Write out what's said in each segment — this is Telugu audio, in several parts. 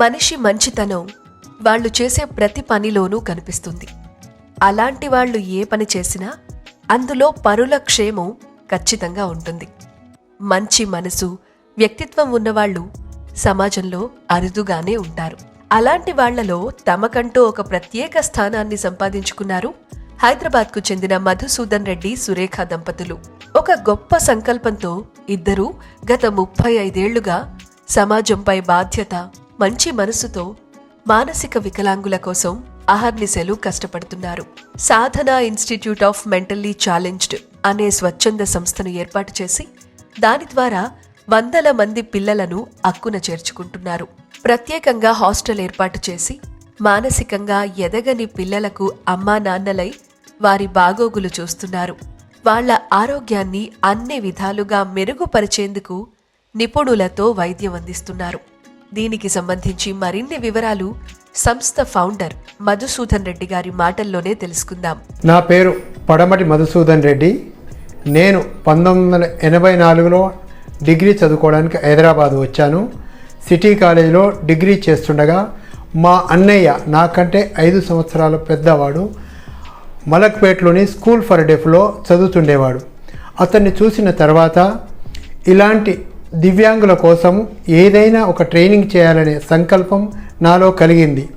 మనిషి మంచితనం వాళ్ళు చేసే ప్రతి పనిలోనూ కనిపిస్తుంది. అలాంటి వాళ్ళు ఏ పని చేసినా అందులో పరుల క్షేమం ఖచ్చితంగా ఉంటుంది. మంచి మనసు వ్యక్తిత్వం ఉన్నవాళ్ళు సమాజంలో అరుదుగానే ఉంటారు. అలాంటి వాళ్ళలో తమకంటూ ఒక ప్రత్యేక స్థానాన్ని సంపాదించుకున్నారు హైదరాబాద్కు చెందిన మధుసూదన్ రెడ్డి సురేఖ దంపతులు. ఒక గొప్ప సంకల్పంతో ఇద్దరూ గత ముప్పై ఐదేళ్ళుగా సమాజంపై బాధ్యత మంచి మనసుతో మానసిక వికలాంగుల కోసం అహర్నిశలు కష్టపడుతున్నారు. Sadhana institute of mentally challenged అనే స్వచ్ఛంద సంస్థను ఏర్పాటు చేసి దాని ద్వారా వందల మంది పిల్లలను అక్కున చేర్చుకుంటున్నారు. ప్రత్యేకంగా హాస్టల్ ఏర్పాటు చేసి మానసికంగా ఎదగని పిల్లలకు అమ్మా నాన్నలై వారి బాగోగులు చూస్తున్నారు. వాళ్ళ ఆరోగ్యాన్ని అన్ని విధాలుగా మెరుగుపరిచేందుకు నిపుణులతో వైద్యం అందిస్తున్నారు. దీనికి సంబంధించి మరిన్ని వివరాలు సంస్థ ఫౌండర్ మధుసూదన్ రెడ్డి గారి మాటల్లోనే తెలుసుకుందాం. నా పేరు పడమటి మధుసూదన్ రెడ్డి. నేను పంతొమ్మిది వందల ఎనభై నాలుగులో డిగ్రీ చదువుకోవడానికి హైదరాబాద్ వచ్చాను. సిటీ కాలేజీలో డిగ్రీ చేస్తుండగా మా అన్నయ్య నాకంటే ఐదు సంవత్సరాల పెద్దవాడు. మలక్పేటలోని స్కూల్ ఫర్ డెఫ్లో చదువుతుండేవాడు. అతన్ని చూసిన తర్వాత ఇలాంటి దివ్యాంగుల కోసం ఏదైనా ఒక ట్రైనింగ్ చేయాలనే సంకల్పం నాలో కలిగింది.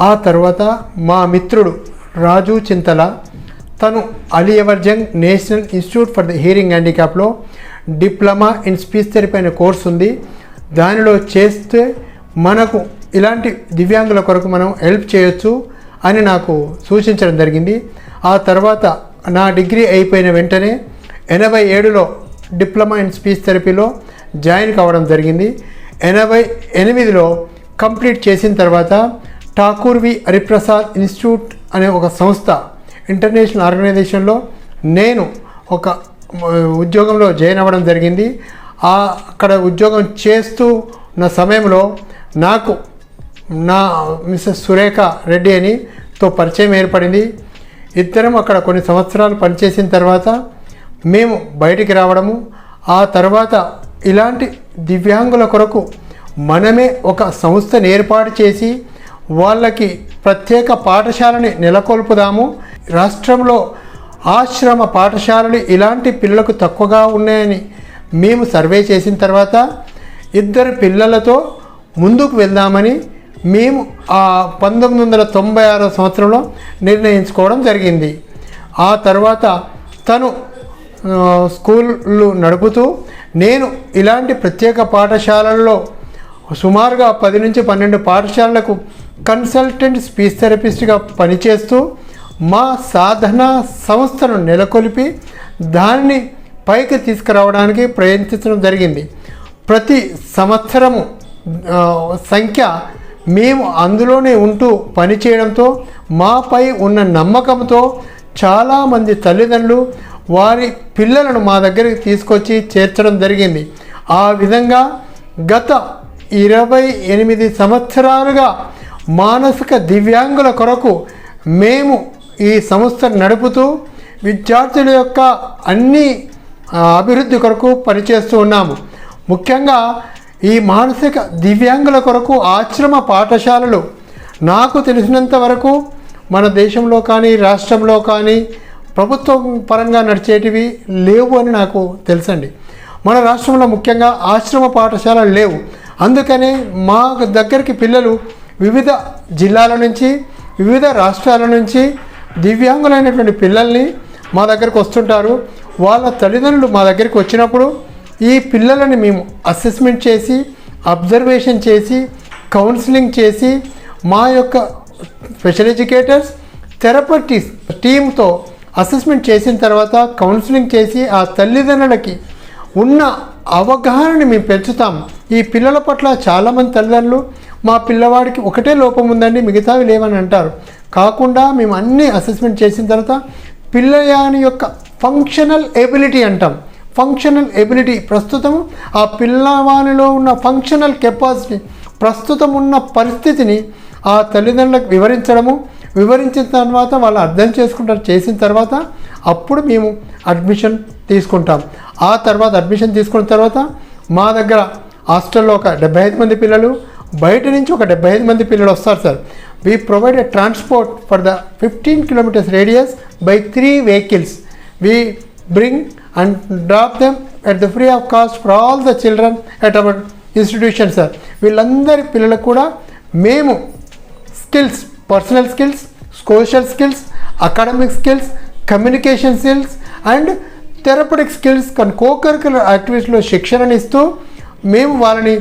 ఆ తర్వాత మా మిత్రుడు రాజు చింతల తను Ali Yavar Jung national institute for the hearing హ్యాండిక్యాప్లో diploma in speech therapy అనే కోర్స్ ఉంది. దానిలో చేస్తే మనకు ఇలాంటి దివ్యాంగుల కొరకు మనం హెల్ప్ చేయొచ్చు అని నాకు సూచించడం జరిగింది. ఆ తర్వాత నా డిగ్రీ అయిపోయిన వెంటనే ఎనభై ఏడులో డిప్లొమా ఇన్ స్పీచ్ థెరపీలో జాయిన్ కావడం జరిగింది. ఎనభై ఎనిమిదిలో కంప్లీట్ చేసిన తర్వాత ఠాకూర్ వి హరిప్రసాద్ ఇన్స్టిట్యూట్ అనే ఒక సంస్థ ఇంటర్నేషనల్ ఆర్గనైజేషన్లో నేను ఒక ఉద్యోగంలో జాయిన్ అవ్వడం జరిగింది. ఆ అక్కడ ఉద్యోగం చేస్తూ ఉన్న సమయంలో నాకు నా మిస్సెస్ సురేఖ రెడ్డి అని తో పరిచయం ఏర్పడింది. ఇద్దరం అక్కడ కొన్ని సంవత్సరాలు పనిచేసిన తర్వాత మేము బయటికి రావడము. ఆ తర్వాత ఇలాంటి దివ్యాంగుల కొరకు మనమే ఒక సంస్థను ఏర్పాటు చేసి వాళ్ళకి ప్రత్యేక పాఠశాలని నెలకొల్పుదాము. రాష్ట్రంలో ఆశ్రమ పాఠశాలలు ఇలాంటి పిల్లలకు తక్కువగా ఉన్నాయని మేము సర్వే చేసిన తర్వాత ఇద్దరు పిల్లలతో ముందుకు వెళ్దామని మేము ఆ పంతొమ్మిది వందల తొంభై ఆరో సంవత్సరంలో నిర్ణయించుకోవడం జరిగింది. ఆ తర్వాత తను స్కూళ్ళు నడుపుతూ నేను ఇలాంటి ప్రత్యేక పాఠశాలల్లో సుమారుగా పది నుంచి పన్నెండు పాఠశాలలకు కన్సల్టెంట్ స్పీచ్ థెరపిస్ట్గా పనిచేస్తూ మా సాధన సంస్థను నెలకొల్పి దానిని పైకి తీసుకురావడానికి ప్రయత్నించడం జరిగింది. ప్రతి సంవత్సరము సంఖ్య మేము అందులోనే ఉంటూ పనిచేయడంతో మాపై ఉన్న నమ్మకంతో చాలామంది తల్లిదండ్రులు వారి పిల్లలను మా దగ్గరికి తీసుకొచ్చి చేర్చడం జరిగింది. ఆ విధంగా గత ఇరవై ఎనిమిది సంవత్సరాలుగా మానసిక దివ్యాంగుల కొరకు మేము ఈ సంస్థను నడుపుతూ విద్యార్థుల యొక్క అన్ని అభివృద్ధి కొరకు పనిచేస్తూ ఉన్నాము. ముఖ్యంగా ఈ మానసిక దివ్యాంగుల కొరకు ఆశ్రమ పాఠశాలలు నాకు తెలిసినంత వరకు మన దేశంలో కానీ రాష్ట్రంలో కానీ ప్రభుత్వం పరంగా నడిచేటివి లేవు అని నాకు తెలుసండి. మన రాష్ట్రంలో ముఖ్యంగా ఆశ్రమ పాఠశాలలు లేవు. అందుకనే మా దగ్గరికి పిల్లలు వివిధ జిల్లాల నుంచి వివిధ రాష్ట్రాల నుంచి దివ్యాంగులైనటువంటి పిల్లల్ని మా దగ్గరకు వస్తుంటారు. వాళ్ళ తల్లిదండ్రులు మా దగ్గరికి వచ్చినప్పుడు ఈ పిల్లలని మేము అసెస్మెంట్ చేసి అబ్జర్వేషన్ చేసి కౌన్సిలింగ్ చేసి మా యొక్క స్పెషల్ ఎడ్యుకేటర్స్ థెరపటిస్ టీంతో అసెస్మెంట్ చేసిన తర్వాత కౌన్సిలింగ్ చేసి ఆ తల్లిదండ్రులకి ఉన్న అవగాహనని మేము పెంచుతాం ఈ పిల్లల పట్ల చాలామంది తల్లిదండ్రులు మా పిల్లవాడికి ఒకటే లోపం ఉందండి మిగతావి లేవని అంటారు. కాకుండా మేము అన్ని అసెస్మెంట్ చేసిన తర్వాత పిల్లయాని యొక్క ఫంక్షనల్ ఎబిలిటీ అంటాం. ఫంక్షనల్ ఎబిలిటీ ప్రస్తుతం ఆ పిల్లవానిలో ఉన్న ఫంక్షనల్ కెపాసిటీ ప్రస్తుతం ఉన్న పరిస్థితిని ఆ తల్లిదండ్రులకు వివరించడము వివరించిన తర్వాత వాళ్ళు అర్థం చేసుకుంటారు చేసిన తర్వాత అప్పుడు మేము అడ్మిషన్ తీసుకుంటాం. ఆ తర్వాత అడ్మిషన్ తీసుకున్న తర్వాత మా దగ్గర హాస్టల్లో ఒక డెబ్బై ఐదు మంది పిల్లలు బయట నుంచి ఒక డెబ్బై ఐదు మంది పిల్లలు వస్తారు sir. We provide a transport for the fifteen kilometres radius by three vehicles we bring and drop them at the free of cost for all the children at our institution sir వీళ్ళందరి పిల్లలకు కూడా మేము skills personal skills social skills academic skills communication skills and therapeutic skills కొన్ని కోకరికులర్ యాక్టివిటీస్లో శిక్షణను ఇస్తూ మేము వాళ్ళని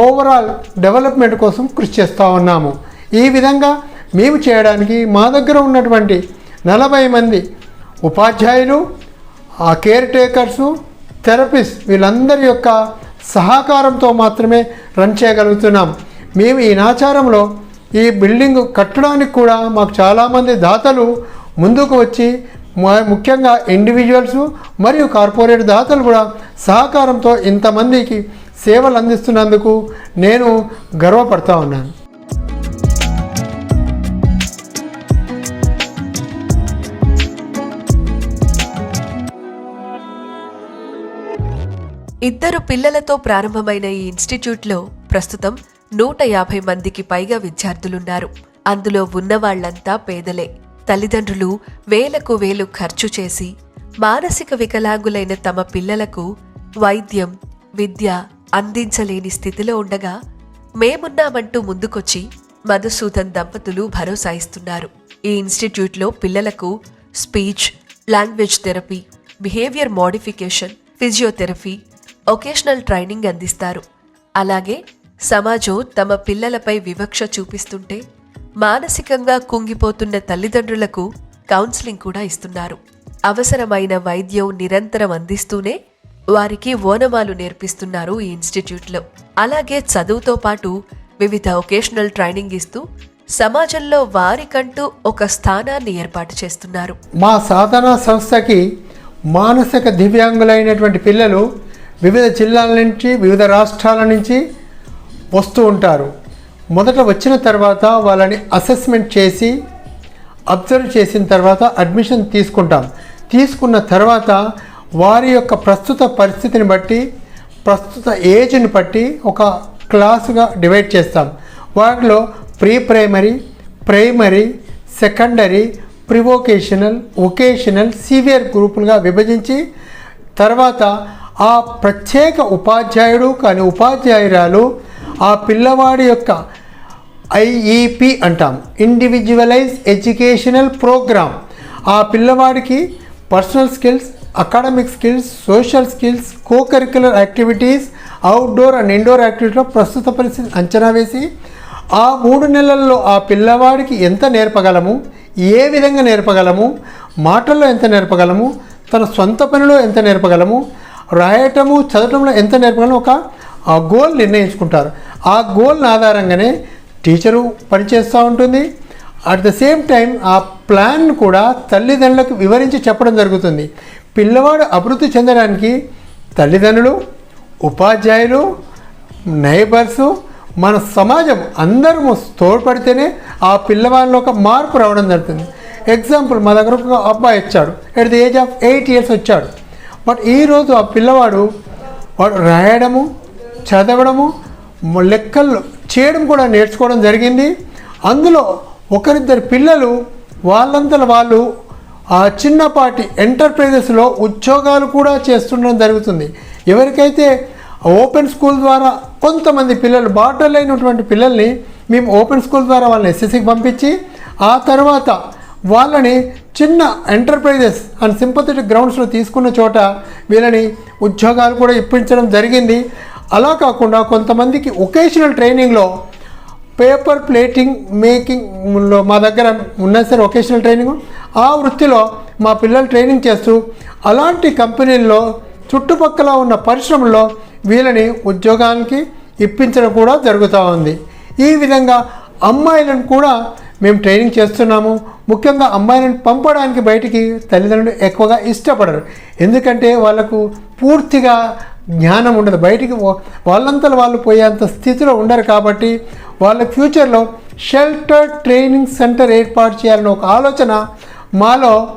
ఓవరాల్ డెవలప్మెంట్ కోసం కృషి చేస్తూ ఉన్నాము. ఈ విధంగా మేము చేయడానికి మా దగ్గర ఉన్నటువంటి నలభై మంది ఉపాధ్యాయులు ఆ కేర్ టేకర్సు థెరపిస్ట్ వీళ్ళందరి యొక్క సహకారంతో మాత్రమే రన్ చేయగలుగుతున్నాం. మేము ఈ నాచారంలో ఈ బిల్డింగ్ కట్టడానికి కూడా మాకు చాలామంది దాతలు ముందుకు వచ్చి ముఖ్యంగా ఇండివిజువల్స్ మరియు కార్పొరేట్ దాతలు కూడా సహకారంతో ఇంతమందికి సేవలు అందిస్తున్నందుకు నేను గర్వపడతా ఉన్నాను. ఇద్దరు పిల్లలతో ప్రారంభమైన ఈ ఇన్స్టిట్యూట్లో ప్రస్తుతం నూట యాభై మందికి పైగా విద్యార్థులున్నారు. అందులో ఉన్నవాళ్ళంతా పేదలే. తల్లిదండ్రులు వేలకు వేలు ఖర్చు చేసి మానసిక వికలాంగులైన తమ పిల్లలకు వైద్యం విద్య అందించలేని స్థితిలో ఉండగా మేమున్నామంటూ ముందుకొచ్చి మధుసూదన్ దంపతులు భరోసా ఇస్తున్నారు. ఈ ఇన్స్టిట్యూట్లో పిల్లలకు speech language therapy behaviour modification physiotherapy vocational training అందిస్తారు. అలాగే సమాజం తమ పిల్లలపై వివక్ష చూపిస్తుంటే మానసికంగా కుంగిపోతున్న తల్లిదండ్రులకు కౌన్సిలింగ్ కూడా ఇస్తున్నారు. అవసరమైన వైద్యం నిరంతరం అందిస్తూనే వారికి ఓనమాలు నేర్పిస్తున్నారు ఈ ఇన్స్టిట్యూట్లో. అలాగే చదువుతో పాటు వివిధ ఒకేషనల్ ట్రైనింగ్ ఇస్తూ సమాజంలో వారికంటూ ఒక స్థానాన్ని ఏర్పాటు చేస్తున్నారు. మా సాధనా సంస్థకి మానసిక దివ్యాంగులైనటువంటి పిల్లలు వివిధ జిల్లాల నుంచి వివిధ రాష్ట్రాల నుంచి వస్తూ ఉంటారు. మొదట వచ్చిన తర్వాత వాళ్ళని అసెస్మెంట్ చేసి అబ్జర్వ్ చేసిన తర్వాత అడ్మిషన్ తీసుకుంటాం. తీసుకున్న తర్వాత వారి యొక్క ప్రస్తుత పరిస్థితిని బట్టి ప్రస్తుత ఏజ్ని బట్టి ఒక క్లాసుగా డివైడ్ చేస్తాం. వాటిలో pre primary primary secondary prevocational vocational severe గ్రూపులుగా విభజించి తర్వాత ఆ ప్రత్యేక ఉపాధ్యాయుడు కానీ ఉపాధ్యాయురాలు ఆ పిల్లవాడి యొక్క ఐఈపి అంటాం. ఇండివిజువలైజ్ ఎడ్యుకేషనల్ ప్రోగ్రామ్ ఆ పిల్లవాడికి personal skills academic skills social skills co curricular activities outdoor and indoor యాక్టివిటీలో ప్రస్తుత పరిస్థితి అంచనా వేసి ఆ మూడు నెలల్లో ఆ పిల్లవాడికి ఎంత నేర్పగలము? ఏ విధంగా నేర్పగలము? మాటల్లో ఎంత నేర్పగలము? తన సొంత పనిలో ఎంత నేర్పగలము? రాయటము చదవటంలో ఎంత నేర్పగలము? ఒక గోల్ నిర్ణయించుకుంటారు. ఆ గోల్ని ఆధారంగానే టీచరు పనిచేస్తూ ఉంటుంది. అట్ ద సేమ్ టైం ఆ ప్లాన్ కూడా తల్లిదండ్రులకు వివరించి చెప్పడం జరుగుతుంది. పిల్లవాడు అభివృద్ధి చెందడానికి తల్లిదండ్రులు ఉపాధ్యాయులు నైబర్సు మన సమాజం అందరము తోడ్పడితేనే ఆ పిల్లవాడిలో ఒక మార్పు రావడం జరుగుతుంది. ఎగ్జాంపుల్ మా దగ్గర ఒక అబ్బాయి వచ్చాడు. At the age of eight years వచ్చాడు. బట్ ఈరోజు ఆ పిల్లవాడు వాడు రాయడము చదవడము లెక్కలు చేయడం కూడా నేర్చుకోవడం జరిగింది. అందులో ఒకరిద్దరు పిల్లలు వాళ్ళంతా వాళ్ళు ఆ చిన్నపాటి ఎంటర్ప్రైజెస్లో ఉద్యోగాలు కూడా చేస్తుండడం జరుగుతుంది. ఎవరికైతే ఓపెన్ స్కూల్ ద్వారా కొంతమంది పిల్లలు బార్డర్ అయినటువంటి పిల్లల్ని మేము ఓపెన్ స్కూల్ ద్వారా వాళ్ళని ఎస్ఎస్సికి పంపించి ఆ తర్వాత వాళ్ళని చిన్న ఎంటర్ప్రైజెస్ అండ్ సింపథెటిక్ గ్రౌండ్స్లో తీసుకున్న చోట వీళ్ళని ఉద్యోగాలు కూడా ఇప్పించడం జరిగింది. అలా కాకుండా కొంతమందికి ఒకేషనల్ ట్రైనింగ్లో పేపర్ ప్లేటింగ్ మేకింగ్లో మా దగ్గర ఉన్నా సరే ఒకేషనల్ ట్రైనింగ్ ఆ వృత్తిలో మా పిల్లలు ట్రైనింగ్ చేస్తూ అలాంటి కంపెనీల్లో చుట్టుపక్కల ఉన్న పరిశ్రమల్లో వీళ్ళని ఉద్యోగానికి ఇప్పించడం కూడా జరుగుతూ ఉంది. ఈ విధంగా అమ్మాయిలను కూడా మేము ట్రైనింగ్ చేస్తున్నాము. ముఖ్యంగా అమ్మాయిలను పంపడానికి బయటికి తల్లిదండ్రులు ఎక్కువగా ఇష్టపడరు. ఎందుకంటే వాళ్ళకు పూర్తిగా జ్ఞానం ఉండదు. బయటికి వాళ్ళంతా వాళ్ళు పోయేంత స్థితిలో ఉండరు కాబట్టి వాళ్ళ ఫ్యూచర్లో షెల్టర్ ట్రైనింగ్ సెంటర్ ఏర్పాటు చేయాలని ఒక ఆలోచన మాలో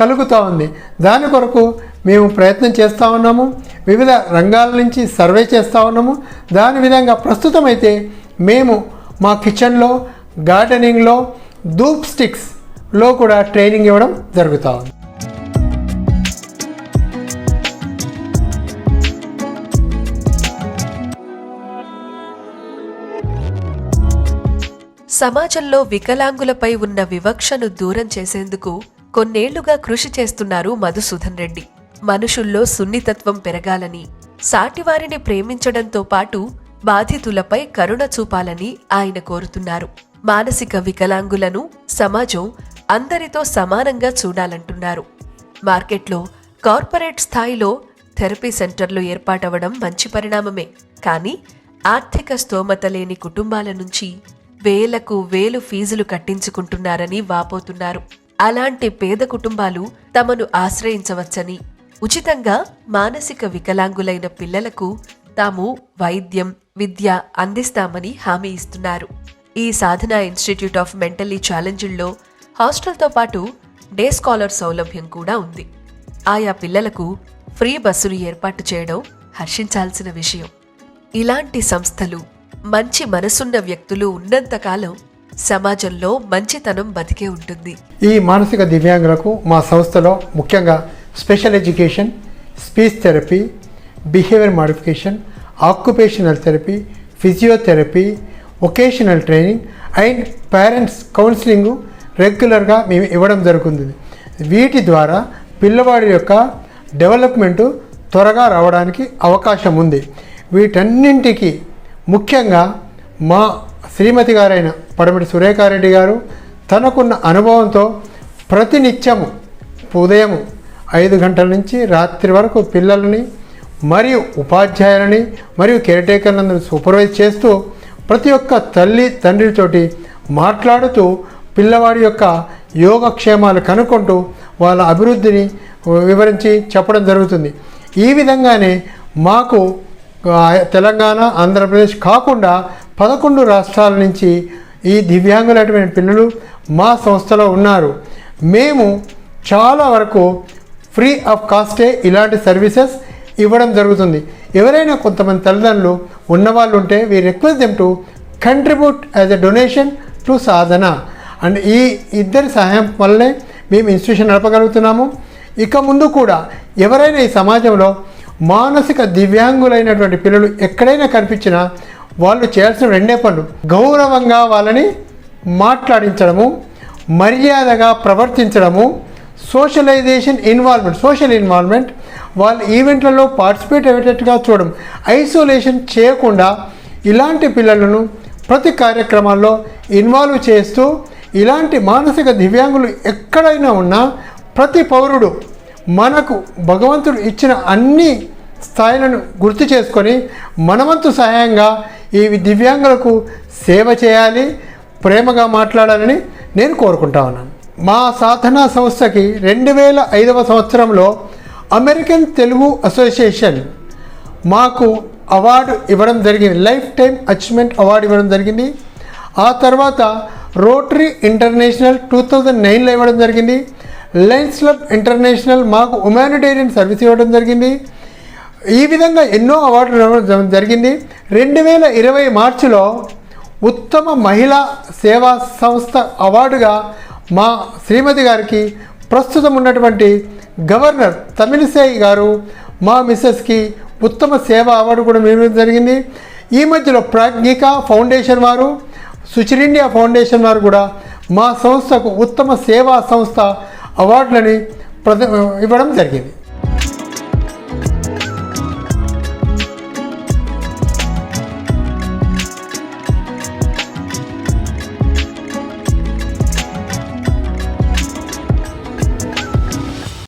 కలుగుతూ ఉంది. దాని కొరకు మేము ప్రయత్నం చేస్తూ ఉన్నాము. వివిధ రంగాల నుంచి సర్వే చేస్తూ ఉన్నాము. దాని విధంగా ప్రస్తుతం అయితే మేము మా కిచెన్లో గార్డెనింగ్లో ధూప్ స్టిక్స్లో కూడా ట్రైనింగ్ ఇవ్వడం జరుగుతూ ఉంది. సమాజంలో వికలాంగులపై ఉన్న వివక్షను దూరం చేసేందుకు కొన్నేళ్ళుగా కృషి చేస్తున్నారు మధుసూదన్ రెడ్డి. మనుషుల్లో సున్నితత్వం పెరగాలని సాటివారిని ప్రేమించడంతో పాటు బాధితులపై కరుణ చూపాలని ఆయన కోరుతున్నారు. మానసిక వికలాంగులను సమాజం అందరితో సమానంగా చూడాలంటున్నారు. మార్కెట్లో కార్పొరేట్ స్థాయిలో థెరపీ సెంటర్లు ఏర్పాటవడం మంచి పరిణామమే. కానీ ఆర్థిక స్తోమత లేని కుటుంబాల నుంచి వేలకు వేలు ఫీజులు కట్టించుకుంటున్నారని వాపోతున్నారు. అలాంటి పేద కుటుంబాలు తమను ఆశ్రయించవచ్చని. ఉచితంగా మానసిక వికలాంగులైన పిల్లలకు తాము వైద్యం విద్య అందిస్తామని హామీ ఇస్తున్నారు. ఈ సాధన ఇన్స్టిట్యూట్ ఆఫ్ మెంటలీ ఛాలెంజ్ల్లో హాస్టల్తో పాటు డే స్కాలర్ సౌలభ్యం కూడా ఉంది. ఆయా పిల్లలకు ఫ్రీ బస్సులు ఏర్పాటు చేయడం హర్షించాల్సిన విషయం. ఇలాంటి సంస్థలు మంచి మనసున్న వ్యక్తులు ఉన్నంతకాలం సమాజంలో మంచితనం బతికే ఉంటుంది. ఈ మానసిక దివ్యాంగులకు మా సంస్థలో ముఖ్యంగా special education speech therapy behaviour modification occupational therapy physiotherapy vocational training and parents counselling రెగ్యులర్గా మేము ఇవ్వడం జరుగుతుంది. వీటి ద్వారా పిల్లవాడి యొక్క డెవలప్మెంటు త్వరగా రావడానికి అవకాశం ఉంది. వీటన్నింటికి ముఖ్యంగా మా శ్రీమతి గారైన పడమటి సురేఖారెడ్డి గారు తనకున్న అనుభవంతో ప్రతినిత్యము ఉదయం ఐదు గంటల నుంచి రాత్రి వరకు పిల్లలని మరియు ఉపాధ్యాయులని మరియు కేర్టేకర్లందరూ సూపర్వైజ్ చేస్తూ ప్రతి ఒక్క తల్లి తండ్రితోటి మాట్లాడుతూ పిల్లవాడి యొక్క యోగక్షేమాలు కనుక్కుంటూ వాళ్ళ అభివృద్ధిని వివరించి చెప్పడం జరుగుతుంది. ఈ విధంగానే మాకు తెలంగాణ ఆంధ్రప్రదేశ్ కాకుండా పదకొండు రాష్ట్రాల నుంచి ఈ దివ్యాంగులైనటువంటి పిల్లలు మా సంస్థలో ఉన్నారు. మేము చాలా వరకు ఫ్రీ ఆఫ్ కాస్టే ఇలాంటి సర్వీసెస్ ఇవ్వడం జరుగుతుంది. ఎవరైనా కొంతమంది తల్లిదండ్రులు ఉన్నవాళ్ళు ఉంటే we request them to contribute as a donation to Sadhana. And ఈ ఇద్దరి సహాయం వల్లే మేము ఇన్స్టిట్యూషన్ నడపగలుగుతున్నాము. ఇక ముందు కూడా ఎవరైనా ఈ సమాజంలో మానసిక దివ్యాంగులైనటువంటి పిల్లలు ఎక్కడైనా కనిపించినా వాళ్ళు చేయాల్సిన రెండే పనులు. గౌరవంగా వాళ్ళని మాట్లాడించడము మర్యాదగా ప్రవర్తించడము సోషలైజేషన్ ఇన్వాల్వ్మెంట్ సోషల్ ఇన్వాల్వ్మెంట్ వాళ్ళ ఈవెంట్లలో పార్టిసిపేట్ అయ్యేటట్టుగా చూడడం ఐసోలేషన్ చేయకుండా ఇలాంటి పిల్లలను ప్రతి కార్యక్రమాల్లో ఇన్వాల్వ్ చేస్తూ ఇలాంటి మానసిక దివ్యాంగులు ఎక్కడైనా ఉన్నా ప్రతి పౌరుడు మనకు భగవంతుడు ఇచ్చిన అన్ని స్థాయిలను గుర్తు చేసుకొని మనవంతు సహాయంగా ఈ దివ్యాంగులకు సేవ చేయాలి ప్రేమగా మాట్లాడాలని నేను కోరుకుంటా ఉన్నాను. మా సాధనా సంస్థకి రెండు వేల ఐదవ సంవత్సరంలో అమెరికన్ తెలుగు అసోసియేషన్ మాకు అవార్డు ఇవ్వడం జరిగింది. లైఫ్ టైం అచీవ్మెంట్ అవార్డు ఇవ్వడం జరిగింది. ఆ తర్వాత రోటరీ ఇంటర్నేషనల్ టూ థౌజండ్ నైన్లో ఇవ్వడం జరిగింది. లయన్స్ క్లబ్ ఇంటర్నేషనల్ మాకు హ్యుమానిటేరియన్ సర్వీస్ ఇవ్వడం జరిగింది. ఈ విధంగా ఎన్నో అవార్డులు ఇవ్వడం జరిగింది. రెండు వేల ఇరవై మార్చిలో ఉత్తమ మహిళా సేవా సంస్థ అవార్డుగా మా శ్రీమతి గారికి ప్రస్తుతం ఉన్నటువంటి గవర్నర్ తమిళిసై గారు మా మిస్సెస్కి ఉత్తమ సేవ అవార్డు కూడా మేము జరిగింది. ఈ మధ్యలో ప్రాజ్ఞిక ఫౌండేషన్ వారు సుచిరిండియా ఫౌండేషన్ వారు కూడా మా సంస్థకు ఉత్తమ సేవా సంస్థ అవార్డులని ప్రద ఇవ్వడం జరిగింది.